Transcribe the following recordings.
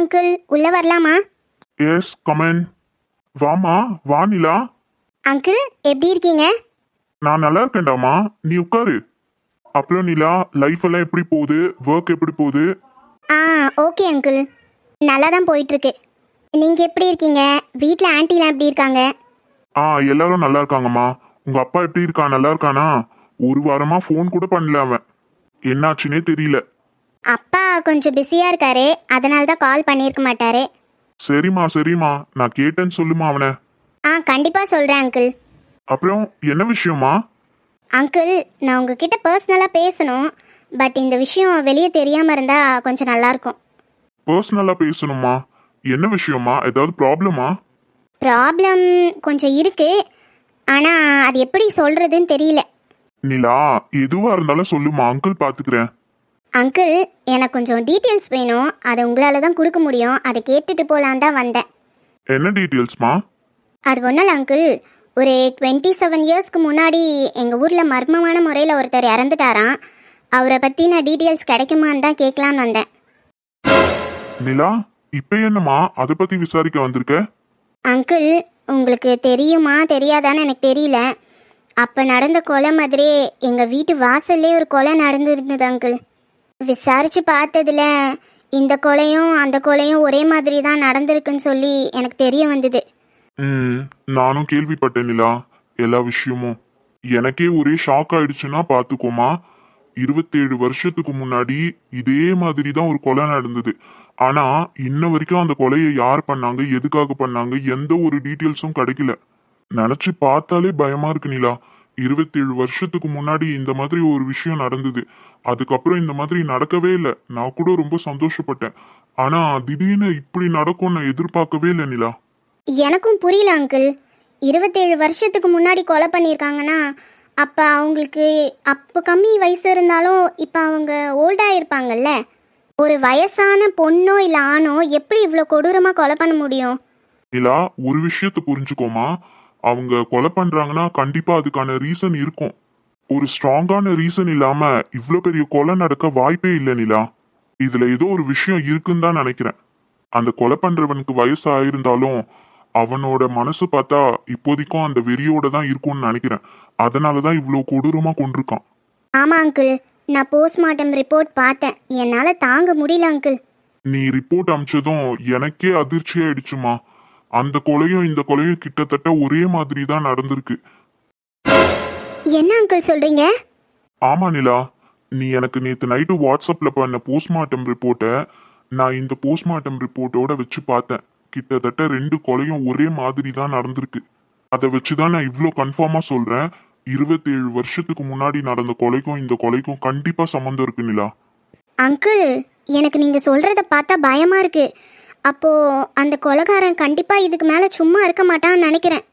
Uncle உள்ள வரலாமா? S come on வாமா வா நிலா. அங்கிள் எப்படி இருக்கீங்க? நான் நல்லா இருக்கேன்டாமா நீ உட்காரு. அப்புறம் நிலா லைஃப் எல்லாம் எப்படி போகுது? ஒர்க் எப்படி போகுது? ஆ ஓகே அங்கிள் நல்லா தான் போயிட்டுருக்கு. நீங்கள் எப்படி இருக்கீங்க? வீட்டில் ஆன்ட்டிலாம் எப்படி இருக்காங்க? ஆ எல்லாரும் நல்லா இருக்காங்கம்மா. உங்க அப்பா எப்படி இருக்கான் நல்லா இருக்கானா? ஒரு வாரமா ஃபோன் கூட பண்ணல அவன். என்னாச்சுன்னே தெரியல. அப்பா கொஞ்சம் பிஸியாக இருக்காரு அதனால தான் கால் பண்ணியிருக்க மாட்டாரு. சரிம்மா சரிம்மா. நான் கேட்டேன்னு சொல்லுமா அவனை. ஆ கண்டிப்பாக சொல்கிறேன் அங்கிள். அப்புறம் என்ன விஷயமா அங்கிள் நான் உங்ககிட்ட பர்சனலாக பேசணும். பட் இந்த விஷயம் வெளியே தெரியாமல் இருந்தால் கொஞ்சம் நல்லாயிருக்கும் பர்சனலா பேசணுமா என்ன விஷயமா ஏதாவது ப்ராப்ளமா ப்ராப்ளம் கொஞ்சம் இருக்குது ஆனால் அது எப்படி சொல்கிறதுன்னு தெரியல. நிலா எதுவா இருந்தாலும் சொல்லுமா அங்கிள் பாத்துக்கிறேன். அங்கிள் எனக்கு கொஞ்சம் டீட்டெயில்ஸ் வேணும். அதை உங்களால் தான் கொடுக்க முடியும். அதை கேட்டுட்டு போகலான் தான் வந்தேன். என்ன டீட்டெயில்ஸ்மா அது ஒன்றும் இல்லை அங்கிள் ஒரு டுவெண்ட்டி செவன் இயர்ஸ்க்கு முன்னாடி எங்கள் ஊரில் மர்மமான முறையில் ஒருத்தர் இறந்துட்டாராம். அவரை பற்றின டீட்டெயில்ஸ் கிடைக்குமான்னு தான் கேட்கலான்னு வந்தேன். நிலா இப்ப என்னம்மா? அதை பத்தி விசாரிக்க வந்திருக்க? அங்கிள் உங்களுக்கு தெரியுமா தெரியாதான்னு எனக்கு தெரியல. அப்போ நடந்த கொலை மாதிரியே எங்கள் வீட்டு வாசல்லே ஒரு கொலை நடந்துருந்தது அங்கிள் விசாரிச்சு பார்த்ததுல இந்த கொலையும் அந்த கொலையும் ஒரே மாதிரி தான் நடந்திருக்குன்னு சொல்லி எனக்கு தெரிய வந்தது. ம் நானும் கேள்விப்பட்டேன் நிலா. எல்லா விஷயமும். எனக்கே ஒரே ஷாக் ஆயிடுச்சுன்னா பாத்துக்கோமா இருபத்தேழு வருஷத்துக்கு முன்னாடி இதே மாதிரி தான் ஒரு கொலை நடந்தது. ஆனா இன்ன வரைக்கும் அந்த கொலையை யார் பண்ணாங்க எதுக்காக பண்ணாங்க எந்த ஒரு டீட்டெயில்ஸும் கிடைக்கல. நினைச்சு பார்த்தாலே பயமா இருக்கு நிலா. இருபத்தேழு வருஷத்துக்கு முன்னாடி இந்த மாதிரி ஒரு விஷயம் நடந்தது. அதுக்கப்புறம் இந்த மாதிரி நடக்கவே இல்லை. நான் கூட ரொம்ப சந்தோஷப்பட்டேன். ஆனா திடீர்னு இப்படி நடக்கும்னு நான் எதிர்பார்க்கவே இல்லை நிலா. எனக்கும் புரியல அங்கிள் இருபத்தேழு வருஷத்துக்கு முன்னாடி கொலை பண்ணியிருக்காங்கன்னா அப்போ அவங்களுக்கு அப்போ கம்மி வயசு இருந்தாலும் இப்போ அவங்க ஓல்டாக இருப்பாங்கல்ல ஒரு வயசான பொண்ணோ இல்லை ஆணோ எப்படி இவ்வளோ கொடூரமாக கொலை பண்ண முடியும்? நிலா ஒரு விஷயத்தை புரிஞ்சுக்கோமா. அவங்க கொலை பண்றாங்கன்னா கண்டிப்பா அதுக்கான ரீசன் இருக்கும். ஒரு ஸ்ட்ராங்கான ரீசன் இல்லாம இவ்ளோ பெரிய கொலை நடக்க வாய்ப்பே இல்லை நிலா. இதுல ஏதோ ஒரு விஷயம் இருக்குன்னு தான் நினைக்கிறேன். அந்த கொலை பண்றவனுக்கு வயசு ஆயிருந்தாலும் அவனோட மனசு பார்த்தா இப்போதைக்கும் அந்த வெறியோட தான் இருக்கும்னு நினைக்கிறேன். அதனாலதான் இவ்வளோ கொடூரமா கொண்டிருக்கான் ஆமாம் அங்கிள் நான் போஸ்ட்மார்ட்டம் ரிப்போர்ட் பார்த்தேன். என்னால் தாங்க முடியல அங்கிள் நீ ரிப்போர்ட் அமிச்சதும் எனக்கே அதிர்ச்சி ஆயிடுச்சுமா. அந்த கொலையும் இந்த கொலையும் கிட்டத்தட்ட ஒரே மாதிரி தான் நடந்திருக்கு. என்ன அங்கிள் சொல்கிறீங்க ஆமா நிலா. நீ எனக்கு நேத்து நைட்டு வாட்ஸ்அப்ல பண்ண போஸ்ட்மார்ட்டம் ரிப்போர்ட்டை நான் இந்த போஸ்ட்மார்ட்டம் ரிப்போர்ட்டோட வச்சு பார்த்தேன். கிட்டத்தட்ட ரெண்டு கொலையும் ஒரே மாதிரி தான் நடந்திருக்கு. அதை வச்சு தான் நான் இவ்வளோ கன்ஃபார்மா சொல்றேன். இருபத்தேழு வருஷத்துக்கு முன்னாடி நடந்த கொலைக்கும் இந்த கொலைக்கும் கண்டிப்பா சம்மந்தம் இருக்கு நிலா. அங்கிள் எனக்கு நீங்கள் சொல்கிறத பார்த்தா பயமாக இருக்குது அப்போது அந்த கொலைகாரன் கண்டிப்பாக இதுக்கு மேலே சும்மா இருக்க மாட்டான்னு நினைக்கிறேன்.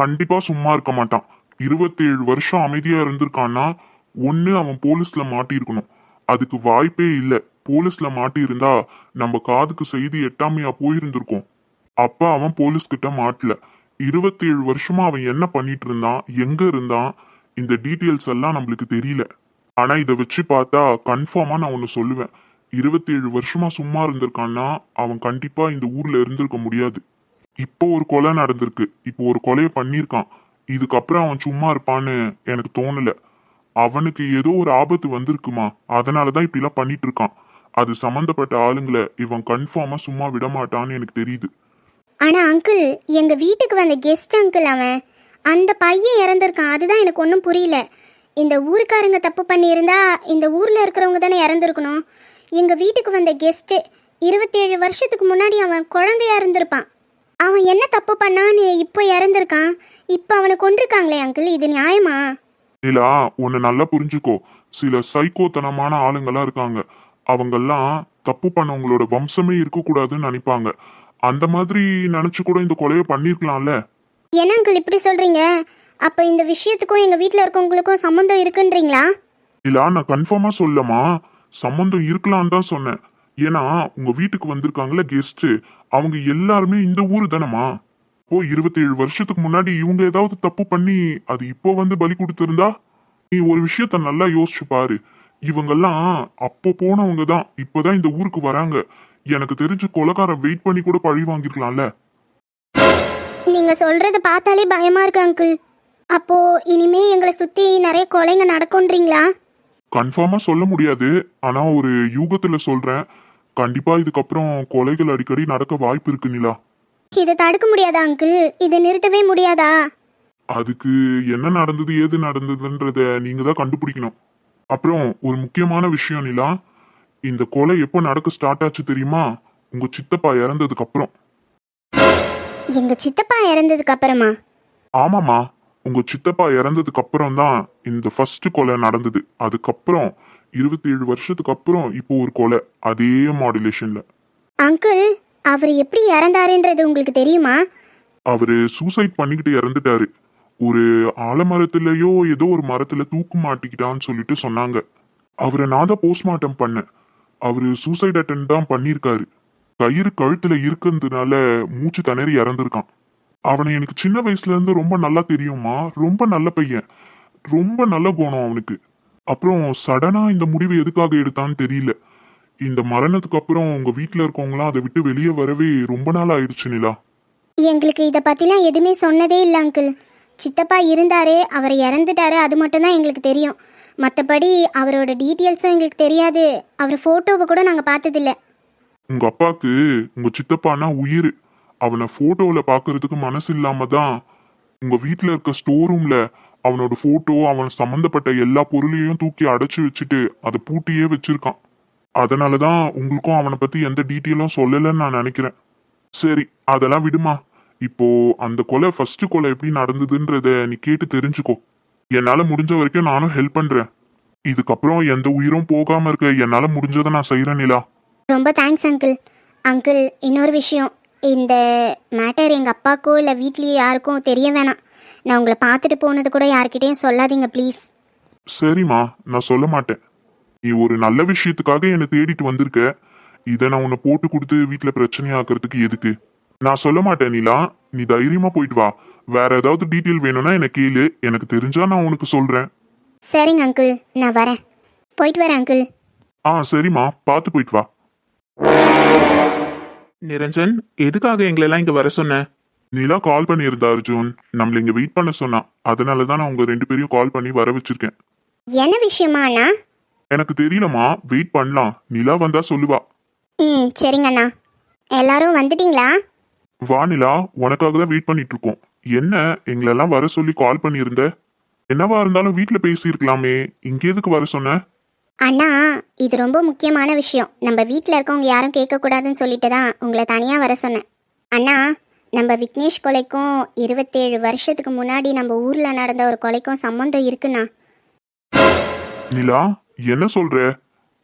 கண்டிப்பா சும்மா இருக்க மாட்டான். இருபத்தேழு வருஷம் அமைதியா இருந்திருக்கான்னா ஒண்ணு அவன் போலீஸ்ல மாட்டியிருக்கணும். அதுக்கு வாய்ப்பே இல்ல. போலீஸ்ல மாட்டியிருந்தா நம்ம காதுக்கு செய்தி எட்டாமையா போயிருந்திருக்கும். அப்ப அவன் போலீஸ் கிட்ட மாட்டல. இருபத்தேழு வருஷமா அவன் என்ன பண்ணிட்டு இருந்தான் எங்க இருந்தான் இந்த டீட்டெயில்ஸ் எல்லாம் நம்மளுக்கு தெரியல. ஆனா இதை வச்சு பார்த்தா கன்ஃபார்மா நான் ஒன்னு சொல்லுவேன். இருபத்தேழு வருஷமா சும்மா இருந்திருக்கான்னா அவன் கண்டிப்பா இந்த ஊர்ல இருந்திருக்க முடியாது. இப்போ ஒரு கொலை நடந்திருக்கு. இப்போ ஒரு கொலையை பண்ணியிருக்கான். இதுக்கப்புறம் அவன் சும்மா இருப்பான்னு எனக்கு தோணல. அவனுக்கு ஏதோ ஒரு ஆபத்து வந்திருக்குமா? அதனாலதான் இப்படிலாம் பண்ணிட்டு இருக்கான். அது சம்பந்தப்பட்ட ஆளுங்களை இவன் கன்ஃபார்மா சும்மா விட மாட்டான்னு எனக்கு தெரியுது. ஆனால் அங்கிள் எங்கள் வீட்டுக்கு வந்த கெஸ்ட் அங்கிள் அவன் அந்த பையன் இறந்துருக்கான். அதுதான் எனக்கு ஒன்றும் புரியல. இந்த ஊருக்காரங்க தப்பு பண்ணியிருந்தா இந்த ஊரில் இருக்கிறவங்க தானே இறந்துருக்கணும். எங்கள் வீட்டுக்கு வந்த கெஸ்ட்டு இருபத்தேழு வருஷத்துக்கு முன்னாடி அவன் குழந்தையா இருந்திருப்பான். அவன் என்ன தப்பு பண்ணான்னு இப்போ இறந்துருக்கான். இப்போ அவனை கொண்டிருக்காங்களே அங்கிள் இது நியாயமா? நிலா உன்னை நல்லா புரிஞ்சுக்கோ. சில சைக்கோத்தனமான ஆளுங்கெல்லாம் இருக்காங்க. அவங்கெல்லாம் தப்பு பண்ணவங்களோட வம்சமே இருக்கக்கூடாதுன்னு நினைப்பாங்க. அந்த மாதிரி நினைச்சு கூட இந்த கொலையை பண்ணிருக்கலாம்ல? என்ன அங்கிள் இப்படி சொல்கிறீங்க அப்போ இந்த விஷயத்துக்கும் எங்கள் வீட்டில் இருக்கவங்களுக்கும் சம்மந்தம் இருக்குன்றீங்களா? இல்ல நான் கன்ஃபார்மா சொல்லமா? சம்மந்தம் இருக்கலான்னு தான் சொன்னேன். ஏன்னா உங்க வீட்டுக்கு வந்திருக்காங்கல்ல கெஸ்ட் அவங்க எல்லாருமே இந்த ஊரு தானம்மா? இப்போ இருபத்தேழு வருஷத்துக்கு முன்னாடி இவங்க ஏதாவது தப்பு பண்ணி அது இப்போ வந்து பலி கொடுத்திருந்தா? நீ ஒரு விஷயத்த நல்லா யோசிச்சு பாரு. இவங்கெல்லாம் அப்போ போனவங்க தான் இப்போதான் இந்த ஊருக்கு வராங்க. எனக்கு தெரிஞ்சு கொலைக்காரன் வெயிட் பண்ணி கூட பழி வாங்கிருக்கலாம்ல. நீங்க சொல்றது பார்த்தாலே பயமா இருக்கு அங்கிள் அப்போ இனிமே எங்களை சுத்தி நிறைய கொலைங்க நடக்கும்ன்றீங்களா? கன்ஃபார்மா சொல்ல முடியாது. ஆனா ஒரு யூகத்துல சொல்றேன். கண்டிப்பா இதுக்கப்புறம் கொலைகள் அடிக்கடி நடக்க வாய்ப்பு இருக்கு நிலா. இதை தடுக்க முடியாதா அங்கிள்? இதை நிறுத்தவே முடியாதா? அதுக்கு என்ன நடந்தது ஏது நடந்ததுன்றத நீங்க தான் கண்டுபிடிக்கணும். அப்புறம் ஒரு முக்கியமான விஷயம் நிலா. இந்த கொலை எப்போ நடக்க ஸ்டார்ட் ஆச்சு தெரியுமா? உங்க சித்தப்பா இறந்ததுக்கு அப்புறம். எங்க சித்தப்பா இறந்ததுக்கு அப்புறமா? ஆமாமா உங்க சித்தப்பா இறந்ததுக்கு அப்புறம் தான் இந்த ஃபர்ஸ்ட் கொலை நடந்தது. அதுக்கப்புறம் இருபத்தி ஏழு வருஷத்துக்கு அப்புறம் இப்போ ஒரு கொலை அதே மாடுலேஷன்ல அங்கிள் அவர் எப்படி இறந்தாருன்றது உங்களுக்கு தெரியுமா? அவரு சூசைட் பண்ணிக்கிட்டு இறந்துட்டாரு. ஒரு ஆலமரத்துலயோ ஏதோ ஒரு மரத்துல தூக்கு மாட்டிக்கிட்டான்னு சொல்லிட்டு சொன்னாங்க. அவரை நான் தான் போஸ்ட்மார்ட்டம் பண்ணேன். அவரு சூசைட் அட்டன் தான் பண்ணியிருக்காரு. கயிறு கழுத்துல இருக்கிறதுனால மூச்சு திணறி இறந்துருக்கான். அவனை எனக்கு சின்ன வயசுல இருந்து ரொம்ப நல்லா தெரியுமா ரொம்ப நல்ல பையன். ரொம்ப நல்ல குணம் அவனுக்கு. அப்புறம் சடனா இந்த முடிவு எதுக்காக எடுத்தான்னு தெரியல. இந்த மரணத்துக்கு அப்புறம் உங்க வீட்ல இருக்கவங்களாம் அதை விட்டு வெளியே வரவே ரொம்ப நாள் ஆயிடுச்சு நிலா. எங்களுக்கு இதை பற்றிலாம் எதுவுமே சொன்னதே இல்லை அங்கிள் சித்தப்பா இருந்தாரு அவர் இறந்துட்டாரு அது மட்டும்தான் எங்களுக்கு தெரியும். மற்றபடி அவரோட டீட்டெயில்ஸும் எங்களுக்கு தெரியாது. அவர் ஃபோட்டோவை கூட நாங்கள் பார்த்ததில்ல. உங்க அப்பாக்கு உங்க சித்தப்பானா உயிர். அவனை போட்டோல பாக்குறதுக்கு மனசு இல்லாம தான் உங்க வீட்ல இருக்க ஸ்டோர் ரூம்ல அவனோட போட்டோ அவன் சம்பந்தப்பட்ட எல்லா பொருளையும் தூக்கி அடைச்சு வச்சுட்டு அதை பூட்டியே வச்சிருக்கான். அதனாலதான் உங்களுக்கும் அவனை பத்தி எந்த டீட்டெயிலும் சொல்லலைன்னு நான் நினைக்கிறேன். சரி அதெல்லாம் விடுமா? இப்போ அந்த கொலை ஃபர்ஸ்ட் கொலை எப்படி நடந்ததுன்றத நீ கேட்டு தெரிஞ்சுக்கோ. என்னால முடிஞ்ச வரைக்கும் நானும் ஹெல்ப் பண்றேன். இதுக்கப்புறம் எந்த உயிரும் போகாம இருக்க என்னால முடிஞ்சதை நான் செய்யறேன் நிலா. ரொம்ப தேங்க்ஸ் அங்கிள் அங்கிள் இன்னொரு விஷயம். இந்த மேட்டர் எங்கள் அப்பாக்கோ இல்லை வீட்லேயே யாருக்கும் தெரிய வேணாம். நான் உங்களை பார்த்துட்டு போனது கூட யார்கிட்டயும் சொல்லாதீங்க ப்ளீஸ் சரிம்மா நான் சொல்ல மாட்டேன். நீ ஒரு நல்ல விஷயத்துக்காக என்னை தேடிட்டு வந்திருக்க. இதை நான் உன்னை போட்டு கொடுத்து வீட்டில் பிரச்சனையாக்குறதுக்கு எதுக்கு? நான் சொல்ல மாட்டேன் நீலா. நீ தைரியமா போயிட்டு வா. வேற ஏதாவது டீட்டெயில் வேணும்னா எனக்கு கேளு. எனக்கு தெரிஞ்சா நான் உனக்கு சொல்றேன். சரிங்க அங்கிள் நான் வரேன். போயிட்டு வரேன் அங்கிள் ஆ சரிம்மா. பார்த்து போயிட்டு வா. நிரஞ்சன் எதுக்காக எங்களெல்லாம் இங்க வர சொன்ன? நீலா கால் பண்ணியிருந்தா அர்ஜுன். நம்மள இங்க வெயிட் பண்ண சொன்னா. அதனால தான் நான் உங்க ரெண்டு பேரையும் கால் பண்ணி வர வச்சிருக்கேன். என்ன விஷயமா அண்ணா? எனக்கு தெரியலம்மா. வெயிட் பண்ணலாம். நிலா வந்தா சொல்லுவா. ம் சரிங்க அண்ணா. எல்லாரும் வந்துட்டீங்களா? வா நிலா. உனக்காக தான் வெயிட் பண்ணிட்டு இருக்கோம். என்ன? எங்களெல்லாம் வர சொல்லி கால் பண்ணியிருந்த? என்னவா இருந்தாலும் வீட்ல பேசியிருக்கலாமே. இங்க எதுக்கு வர சொன்ன? அண்ணா இது ரொம்ப முக்கியமான விஷயம். நம்ம வீட்டில் இருக்கவங்க யாரும் கேட்கக்கூடாதுன்னு சொல்லிட்டு தான் உங்களை தனியாக வர சொன்னேன். அண்ணா நம்ம விக்னேஷ் கொலைக்கும் இருபத்தேழு வருஷத்துக்கு முன்னாடி நம்ம ஊரில் நடந்த ஒரு கொலைக்கும் சம்மந்தம் இருக்குண்ணா. நிலா என்ன சொல்ற?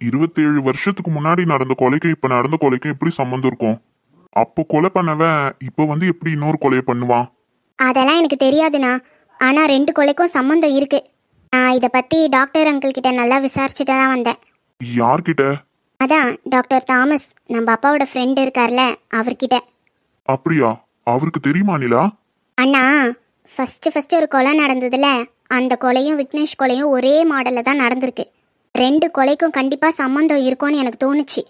இருபத்தேழு வருஷத்துக்கு முன்னாடி நடந்த கொலைக்கும் இப்ப நடந்த கொலைக்கும் எப்படி சம்மந்தம் இருக்கும்? அப்போ கொலை பண்ணவன் இப்போ வந்து எப்படி இன்னொரு கொலையை பண்ணுவான்? அதெல்லாம் எனக்கு தெரியாதுண்ணா. ஆனால் ரெண்டு கொலைக்கும் சம்மந்தம் இருக்கு. நான் இதை பற்றி டாக்டர் அங்கிள் கிட்ட நல்லா விசாரிச்சுட்டு தான் வந்தேன். யார்கிட்ட? அதான் டாக்டர் தாமஸ். நம்ம அப்பாவோட ஃப்ரெண்ட் இருக்கார்ல அவர்கிட்ட. அப்படியா? அவருக்கு தெரியுமா நிலா? அண்ணா ஃபர்ஸ்ட் ஃபஸ்ட்டு ஒரு கொலை நடந்ததுல அந்த கொலையும் விக்னேஷ் கொலையும் ஒரே மாடலில் தான் நடந்திருக்கு. ரெண்டு கொலைக்கும் கண்டிப்பாக சம்மந்தம் இருக்கும்னு எனக்கு தோணுச்சு.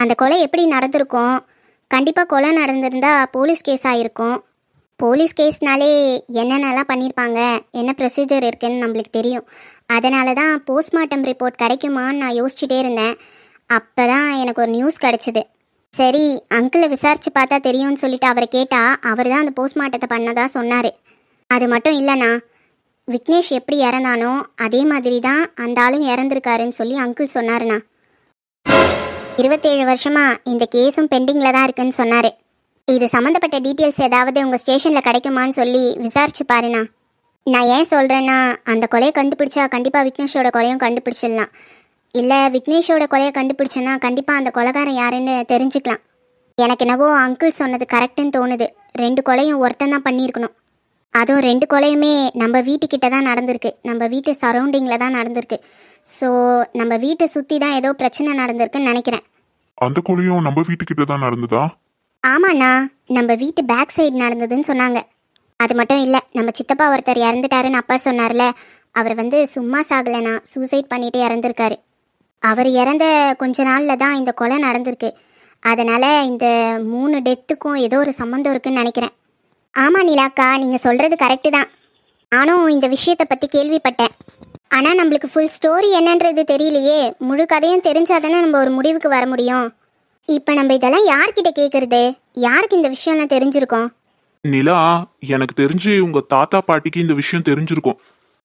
அந்த கொலை எப்படி நடந்திருக்கும்? கண்டிப்பாக கொலை நடந்திருந்தா போலீஸ் கேஸ் ஆகிருக்கும் போலீஸ் கேஸ்னாலே என்னென்னலாம் பண்ணியிருப்பாங்க என்ன ப்ரொசீஜர் இருக்குன்னு நம்மளுக்கு தெரியும். அதனால தான் போஸ்ட்மார்ட்டம் ரிப்போர்ட் கிடைக்குமான்னு நான் யோசிச்சுட்டே இருந்தேன். அப்போ தான் எனக்கு ஒரு நியூஸ் கிடச்சிது. சரி அங்கிளை விசாரிச்சு பார்த்தா தெரியும்னு சொல்லிட்டு அவரை கேட்டால் அவர் தான் அந்த போஸ்ட்மார்ட்டத்தை பண்ணதா சொன்னார். அது மட்டும் இல்லைண்ணா விக்னேஷ் எப்படி இறந்தானோ அதே மாதிரி தான் அந்த ஆளும் இறந்துருக்காருன்னு சொல்லி அங்கிள் சொன்னாருண்ணா. இருபத்தேழு வருஷமாக இந்த கேஸும் பெண்டிங்கில் தான் இருக்குன்னு சொன்னார். இது சம்மந்தப்பட்ட டீட்டெயில்ஸ் ஏதாவது உங்கள் ஸ்டேஷனில் கிடைக்குமான்னு சொல்லி விசாரிச்சு பாருண்ணா. நான் ஏன் சொல்கிறேன்னா அந்த கொலையை கண்டுபிடிச்சா கண்டிப்பாக விக்னேஷோட கொலையும் கண்டுபிடிச்சிடலாம். இல்லை விக்னேஷோட கொலையை கண்டுபிடிச்சேன்னா கண்டிப்பாக அந்த கொலைகாரன் யாருன்னு தெரிஞ்சுக்கலாம். எனக்கு என்னவோ அங்கிள் சொன்னது கரெக்டுன்னு தோணுது. ரெண்டு கொலையும் ஒருத்தன் தான் பண்ணியிருக்கணும். அதுவும் ரெண்டு கொலையுமே நம்ம வீட்டுக்கிட்ட தான் நடந்திருக்கு. நம்ம வீட்டு சரௌண்டிங்கில் தான் நடந்திருக்கு. ஸோ நம்ம வீட்டை சுற்றி தான் ஏதோ பிரச்சனை நடந்திருக்குன்னு நினைக்கிறேன். அந்த கொலையும் நம்ம வீட்டுக்கிட்ட தான் நடந்ததா? ஆமாண்ணா நம்ம வீட்டு பேக் சைடு நடந்ததுன்னு சொன்னாங்க. அது மட்டும் இல்லை நம்ம சித்தப்பா ஒருத்தர் இறந்துட்டாருன்னு அப்பா சொன்னார்ல. அவர் வந்து சும்மா சாகலைண்ணா சூசைட் பண்ணிட்டு இறந்துருக்காரு. அவர் இறந்த கொஞ்ச நாளில் தான் இந்த கொலை நடந்திருக்கு. அதனால் இந்த மூணு டெத்துக்கும் ஏதோ ஒரு சம்மந்தம் இருக்குன்னு நினைக்கிறேன். ஆமாம் நிலாக்கா நீங்கள் சொல்கிறது கரெக்டு தான். நானும் இந்த விஷயத்தை பற்றி கேள்விப்பட்டேன். ஆனால் நம்மளுக்கு ஃபுல் ஸ்டோரி என்னன்றது தெரியலையே. முழு கதையும் தெரிஞ்சால் தானே நம்ம ஒரு முடிவுக்கு வர முடியும். இப்போ நம்ம இதெல்லாம் யார்கிட்ட கேட்குறது யாருக்கு இந்த விஷயம்லாம் தெரிஞ்சிருக்கோம்? நிலா எனக்கு தெரிஞ்சு உங்க தாத்தா பாட்டிக்கு இந்த விஷயம் தெரிஞ்சிருக்கும்.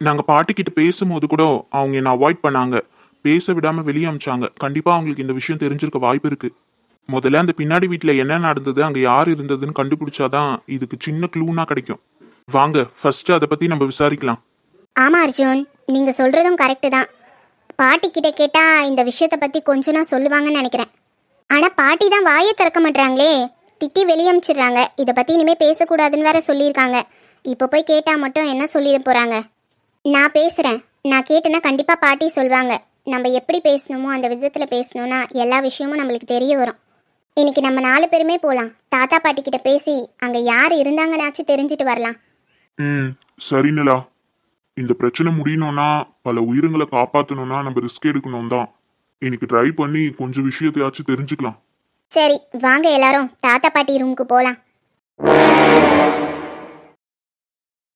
நாங்க பாட்டிக்கிட்ட பேசும்போது கூட அவங்க என்ன அவாய்ட் பண்ணாங்க. பேச விடாம வெளியே அமிச்சாங்க. கண்டிப்பா அவங்களுக்கு இந்த விஷயம் தெரிஞ்சிருக்க வாய்ப்பு இருக்கு. முதல்ல அந்த பின்னாடி வீட்டில் என்ன நடந்தது அங்கே யார் இருந்ததுன்னு கண்டுபிடிச்சாதான் இதுக்கு சின்ன க்ளூனா கிடைக்கும். வாங்க ஃபர்ஸ்ட் அதை பத்தி நம்ம விசாரிக்கலாம். ஆமாம் அர்ஜுன். நீங்கள் சொல்கிறதும் கரெக்டு தான். பாட்டிக்கிட்ட கேட்டால் இந்த விஷயத்தை பற்றி கொஞ்சம் நான் சொல்லுவாங்கன்னு நினைக்கிறேன். ஆனால் பாட்டி தான் வாயை திறக்க மாட்றாங்களே. திட்டி வெளியே அமிச்சிடுறாங்க. இதை பற்றி இனிமேல் பேசக்கூடாதுன்னு வேற சொல்லியிருக்காங்க. இப்போ போய் கேட்டால் மட்டும் என்ன சொல்லிட போகிறாங்க நான் பேசுகிறேன் நான் கேட்டேன்னா கண்டிப்பாக பாட்டி சொல்லுவாங்க நம்ம எப்படி பேசணுமோ அந்த விதத்தில் பேசணும்னா எல்லா விஷயமும் நம்மளுக்கு தெரிய வரும். இன்னைக்கு நம்ம நாலு பேருமே போகலாம் தாத்தா பாட்டி கிட்ட பேசி அங்கே யார் இருந்தாங்கன்னாச்சும் தெரிஞ்சுட்டு வரலாம். ம் சரி நிலா. இந்த பிரச்சனை முடியணும்னா பல உயிரங்களை காப்பாற்றணும்னா நம்ம ரிஸ்க் எடுக்கணும் தான். இன்னைக்கு ட்ரை பண்ணி கொஞ்சம் விஷயத்தையாச்சும் தெரிஞ்சுக்கலாம். சரி வாங்க எல்லாரும். தாத்தா பாட்டி ரூமுக்கு போகலாம்